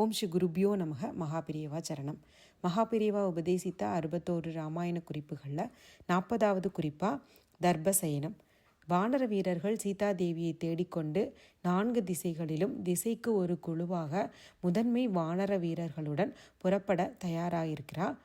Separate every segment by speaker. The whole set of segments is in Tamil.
Speaker 1: ஓம் ஸ்ரீ குருபியோ நமக. மகாபிரியவா சரணம். மகாபிரியவா உபதேசித்த அறுபத்தோரு ராமாயண குறிப்புகளில் நாற்பதாவது குறிப்பாக தர்பசயனம். வானர வீரர்கள் சீதாதேவியை தேடிக்கொண்டு நான்கு திசைகளிலும் திசைக்கு ஒரு குழுவாக முதன்மை வானர வீரர்களுடன் புறப்பட தயாராயிருக்கிறார்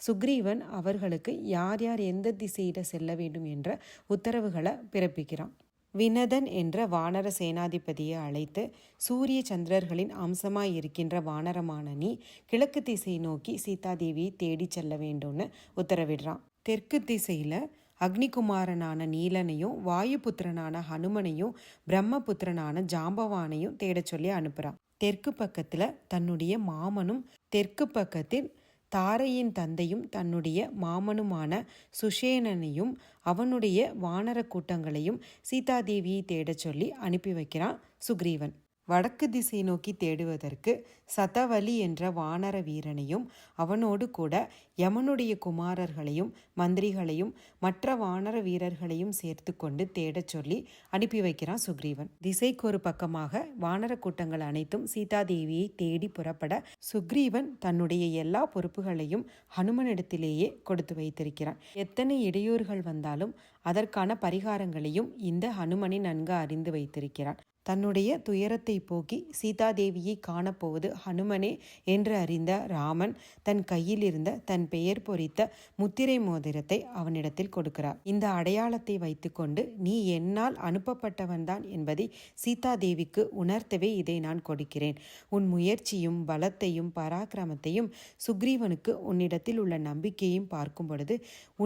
Speaker 1: சுக்ரீவன் அவர்களுக்கு யார் யார் எந்த திசையிட செல்ல வேண்டும் என்ற உத்தரவுகளை பிறப்பிக்கிறான். வினதன் என்ற வானர சேனாதிபதியை அழைத்து சூரிய சந்திரர்களின் அம்சமாய் இருக்கின்ற வானரமான நீ கிழக்கு திசை நோக்கி சீதாதேவியை தேடி செல்ல வேண்டும்னு உத்தரவிடுறான். தெற்கு திசையில் அக்னிகுமாரனான நீலனையும் வாயுபுத்திரனான ஹனுமனையும் பிரம்மபுத்திரனான ஜாம்பவானையும் தேடச் சொல்லி அனுப்புகிறான் தெற்கு பக்கத்தில் தன்னுடைய மாமனும் தெற்கு பக்கத்தில் தாரையின் தந்தையும் தன்னுடைய மாமனுமான சுஷேனனையும் அவனுடைய வானர கூட்டங்களையும் சீதாதேவியை தேடச் சொல்லி அனுப்பி வைக்கிறான் சுக்ரீவன். வடக்கு திசை நோக்கி தேடுவதற்கு சதவலி என்ற வானர வீரனையும் அவனோடு கூட யமனுடைய குமாரர்களையும் மந்திரிகளையும் மற்ற வானர வீரர்களையும் சேர்த்து கொண்டு தேடச் சொல்லி அனுப்பி வைக்கிறான் சுக்ரீவன். திசைக்கு ஒரு பக்கமாக வானர கூட்டங்கள் அனைத்தும் சீதாதேவியை தேடி புறப்பட சுக்ரீவன் தன்னுடைய எல்லா பொறுப்புகளையும் ஹனுமனிடத்திலேயே கொடுத்து வைத்திருக்கிறான். எத்தனை இடையூறுகள் வந்தாலும் அதற்கான பரிகாரங்களையும் இந்த ஹனுமனை நன்கு அறிந்து வைத்திருக்கிறான். தன்னுடைய துயரத்தை போக்கி சீதாதேவியை காணப்போவது ஹனுமனே என்று அறிந்த ராமன் தன் கையில் இருந்த தன் பெயர் பொறித்த முத்திரை மோதிரத்தை அவனிடத்தில் கொடுக்கிறார். இந்த அடையாளத்தை வைத்துக்கொண்டு நீ என்னால் அனுப்பப்பட்டவன்தான் என்பதை சீதாதேவிக்கு உணர்த்தவே இதை நான் கொடுக்கிறேன். உன் முயற்சியும் பலத்தையும் பராக்கிரமத்தையும் சுக்ரீவனுக்கு உன்னிடத்தில் உள்ள நம்பிக்கையும் பார்க்கும் பொழுது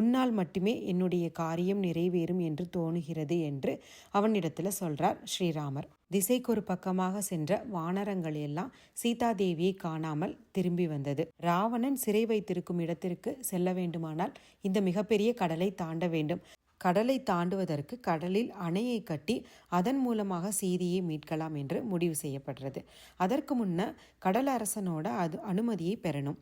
Speaker 1: உன்னால் மட்டுமே என்னுடைய காரியம் நிறைவேறும் என்று தோணுகிறது என்று அவனிடத்தில் சொல்றார் ஸ்ரீராமர். திசைக்கு ஒரு பக்கமாக சென்ற வானரங்கள் எல்லாம் சீதாதேவியை காணாமல் திரும்பி வந்தது. ராவணன் சிறை வைத்திருக்கும் இடத்திற்கு செல்ல வேண்டுமானால் இந்த மிகப்பெரிய கடலை தாண்ட வேண்டும். கடலை தாண்டுவதற்கு கடலில் அணையை கட்டி அதன் மூலமாக சீதையை மீட்கலாம் என்று முடிவு செய்யப்படுறது அதற்கு முன்ன கடல் அரசனோட அது அனுமதியை பெறணும்.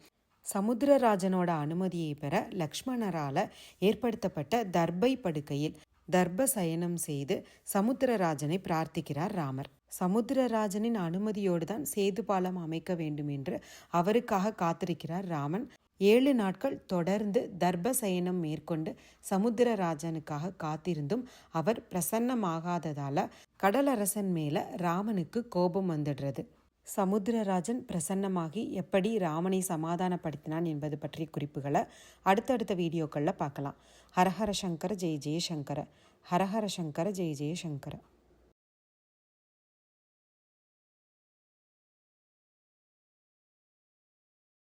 Speaker 1: சமுத்திரராஜனோட அனுமதியை பெற லக்ஷ்மணரால ஏற்படுத்தப்பட்ட தர்பை படுக்கையில் தர்ப சயனம் செய்து சமுத்திரராஜனை பிரார்த்திக்கிறார் ராமர். சமுத்திரராஜனின் அனுமதியோடு தான் சேது பாலம் அமைக்க வேண்டும் என்று அவருக்காக காத்திருக்கிறார் ராமன். ஏழு நாட்கள் தொடர்ந்து தர்பசயனம் மேற்கொண்டு சமுத்திரராஜனுக்காக காத்திருந்தும் அவர் பிரசன்னமாகாததால கடலரசன் மேல ராமனுக்கு கோபம் வந்துடுறது. சமுத்திரராஜன் பிரசன்னமாகி எப்படி ராமனை சமாதானப்படுத்தினான் என்பது பற்றிய குறிப்புகளை அடுத்தடுத்த வீடியோக்களில் பார்க்கலாம். ஹரஹர சங்கர ஜெய ஜெயசங்கர. ஹரஹர சங்கர ஜெய ஜெயசங்கர.